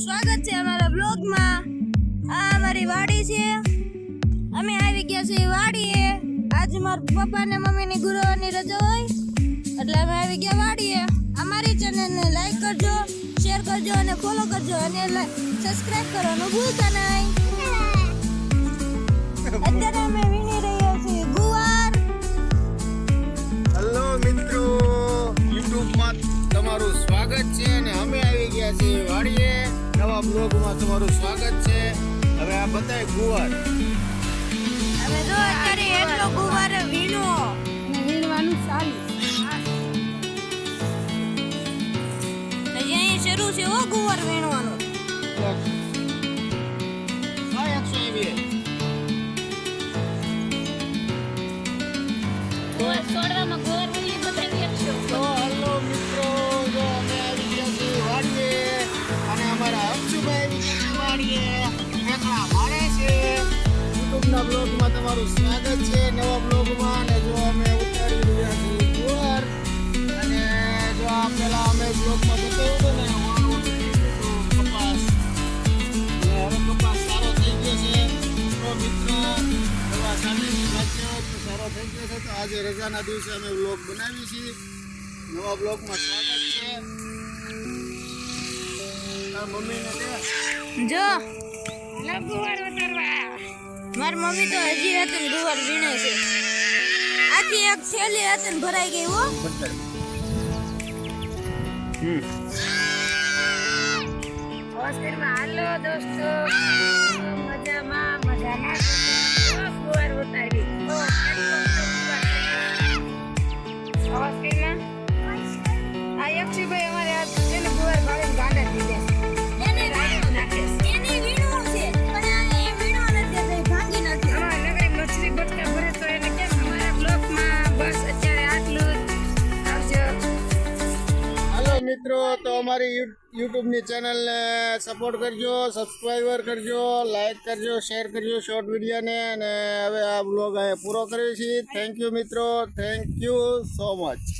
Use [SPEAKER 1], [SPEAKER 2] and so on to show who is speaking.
[SPEAKER 1] સ્વાગત છે અમારા બ્લોગમાં. આ અમારી વાડી છે. અમે આવી ગયા છીએ વાડીએ. આજે મારા પપ્પા ને મમ્મીની ગુરુવારની રજા હોય. એટલે અમે આવી ગયા વાડીએ. અમારી ચેનલને લાઈક કરજો શેર કરજો અને ફોલો કરજો અને સબસ્ક્રાઇબ કરવાનું ભૂલતા નહીં. અત્યારે અમે વીણી રહ્યા છીએ ગુવાર.
[SPEAKER 2] હેલો મિત્રો યુટ્યુબમાં તમારું સ્વાગત છે અને અમે આવી ગયા છીએ વાડીએ. નવા બ્લોગમાં તમારું સ્વાગત છે. હવે આ બતાય ગુવાર.
[SPEAKER 1] અમે જો અત્યારે એટલો ગુવાર વીણો. વીણવાનું ચાલુ. અહીં શરૂ છે હો ગુવાર વીણવાનું. છોડવામાં
[SPEAKER 2] યુટ્યુબના બ્લોગમાં તમારું સ્વાગત છે. નવા બ્લોગમાં અને જો અમે ઉતારી રહ્યા છીએ ગુવાર અને જો આ પેલા અમે બ્લોગમાં બતાવ્યું સારો થઈ ગયો છે. સારી થઈ ગયો છે. તો આજે રજાના દિવસે અમે બ્લોગ બનાવી છીએ. નવા બ્લોગમાં સ્વાગત છે. મમ્મીને
[SPEAKER 1] જો મારી મમ્મી તો હજી હતી ગુવાર વીણે છે. આખી એક થેલી હતી ભરાઈ ગઈ હો.
[SPEAKER 2] હમ.
[SPEAKER 1] હોસ્ટેલમાં હાલો દોસ્તો. મજામાં મજામાં. ગુવાર ઉતારવી. હોસ્ટેલમાં આ યક્ષીભાઈ
[SPEAKER 2] મિત્રો, તો અમારી યુટ્યુબની ચેનલને સપોર્ટ કરજો, સબસ્ક્રાઈબર કરજો, લાઈક કરજો, શેર કરજો શોર્ટ વિડીયોને, અને હવે આ બ્લોગ અહીંયા પૂરો કરીએ છીએ. થેન્ક યુ મિત્રો. Thank you so much